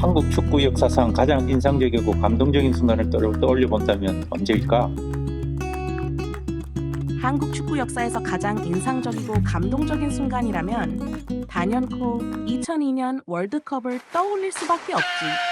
한국 축구 역사상 가장 인상적이고 감동적인 순간을 떠- 떠올려 본다면 언제일까? 한국 축구 역사에서 가장 인상적이고 감동적인 순간이라면 단연코 2002년 월드컵을 떠올릴 수밖에 없지.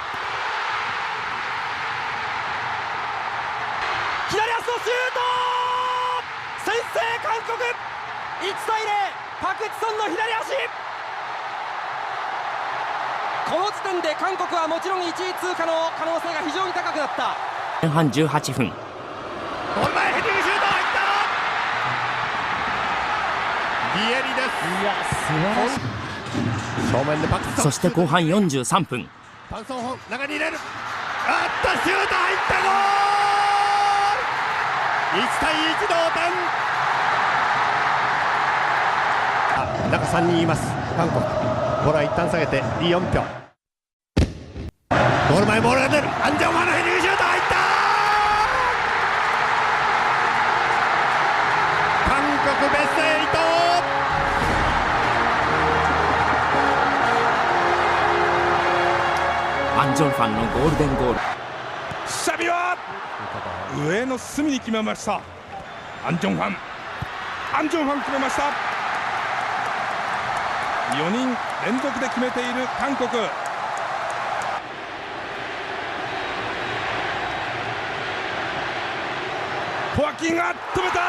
左足のシュート先制韓国1対0パクチソンの左足この時点で韓国はもちろん1位通過の可能性が非常に高くなった前半18分。ゴール前ヘディングシュート入ったビエリです。いや素晴らしい正面でパクチソン。そして後半43分。パンソンホン中に入れる。あったシュート入ったゴール1対1同点あ中3人います。韓国ボールは一旦下げてリ・ヨンピョンゴール前ボールが出る。アンジョンファのヘディングシュート入った。韓国ベスト。アン・ジョンファンのゴールデンゴール。シャビは上の隅に決めました。アン・ジョンファンアン・ジョンファン決めました。4人連続で決めている韓国。ホアキンが止めた。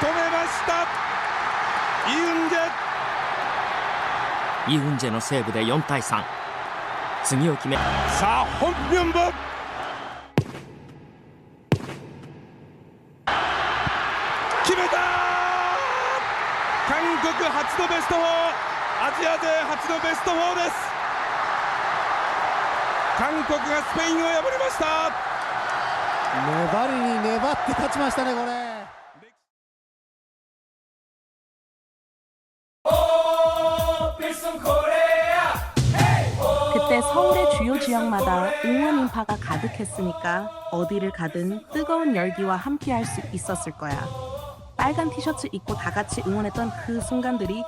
止めました。イ・ウンジェ。イ・ウンジェのセーブで4対3次を決めさあ本ミョンボ決めた韓国初のベスト4アジア勢初のベスト4です。韓国がスペインを破りました。粘りに粘って勝ちましたねこれ 그때 서울의 주요 지역마다 응원 인파가 가득했으니까 어디를 가든 뜨거운 열기와 함께할 수 있었을 거야. 빨간 티셔츠 입고 다 같이 응원했던 그 순간들이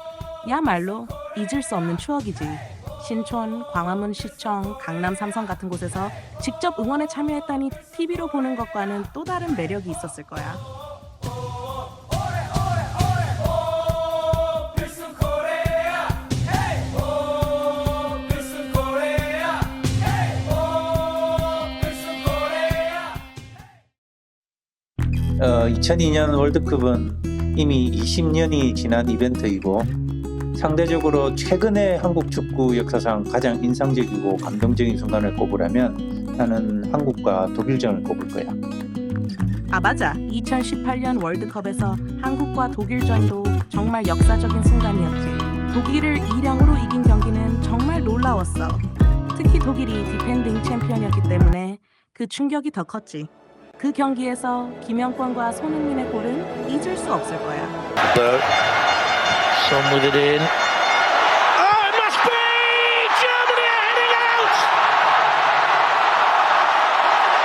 야말로 잊을 수 없는 추억이지. 신촌, 광화문 시청, 강남 삼성 같은 곳에서 직접 응원에 참여했다니 TV로 보는 것과는 또 다른 매력이 있었을 거야. 2002년 월드컵은 이미 20년이 지난 이벤트이고 상대적으로 최근에 한국 축구 역사상 가장 인상적이고 감동적인 순간을 꼽으라면 나는 한국과 독일전을 꼽을 거야. 아 맞아. 2018년 월드컵에서 한국과 독일전도 정말 역사적인 순간이었지. 독일을 2령으로 이긴 경기는 정말 놀라웠어. 특히 독일이 디펜딩 챔피언이었기 때문에 그 충격이 더 컸지 그 경기에서 김영권과 손흥민의 골은 잊을 수 없을 거야 Son with it in. Oh, it must be! Germany are heading out!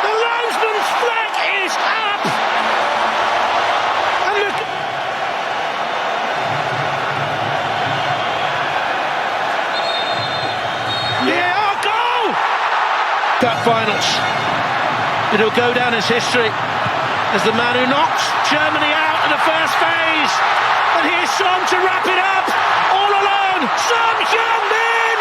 The linesman's flag is up! And look. Yeah, oh, goal! Cup finals. It'll go down as history as the man who knocked Germany out in the first phase. And here's Son to wrap it up all alone. Son Heung-min!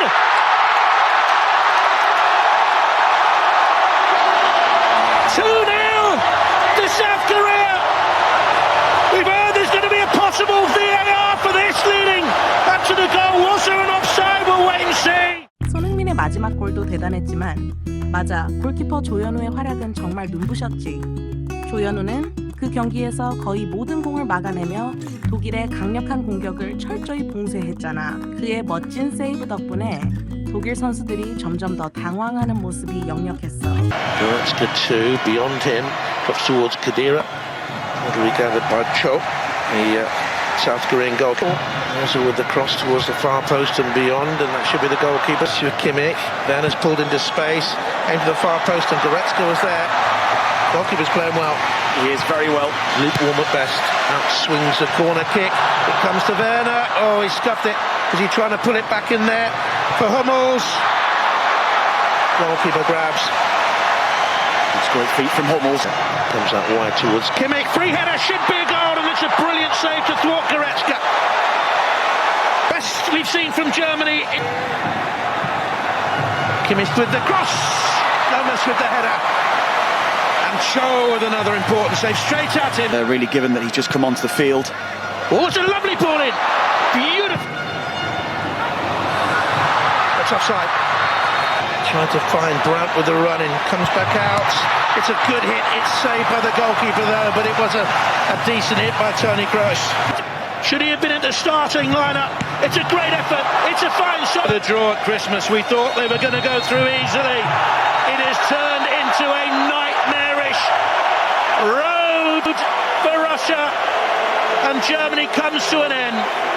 마지막 골도 대단했지만 맞아 골키퍼 조현우의 활약은 정말 눈부셨지 조현우는 그 경기에서 거의 모든 공을 막아내며 독일의 강력한 공격을 철저히 봉쇄했잖아. 그의 멋진 세이브 덕분에 독일 선수들이 점점 더 당황하는 모습이 역력했어. Beyond him, drops towards Kadira. Gathered by Cho, the uh, South Korean goalkeeper. Also with the cross towards the far post and beyond, and that should be the goalkeeper, Stuart Kimmich. Then has pulled into space, aimed to the far post, and Goretzka was there. Goalkeeper's playing well. He is very well. Lukewarm at best. Out swings the corner kick. It comes to Werner. Oh, he scuffed it. Is he trying to pull it back in there for Hummels? Goalkeeper grabs. It's great feet from Hummels. Comes out wide towards Kimmich. Free header should be a goal, and it's a brilliant save to thwart Goretzka. Best we've seen from Germany. Kimmich with the cross. Gomez with the header. And Cho with another important save straight at him. They're really given that he's just come onto the field. Oh, it's a lovely ball in. Beautiful. That's offside. Trying to find Brandt with the run in. Comes back out. It's a good hit. It's saved by the goalkeeper though, but it was a, a decent hit by Tony Kroos. Should he have been in the starting lineup? It's a great effort. It's a fine shot. The draw at Christmas. We thought they were going to go through easily. It has turned into a nightmarish road for Russia and Germany comes to an end.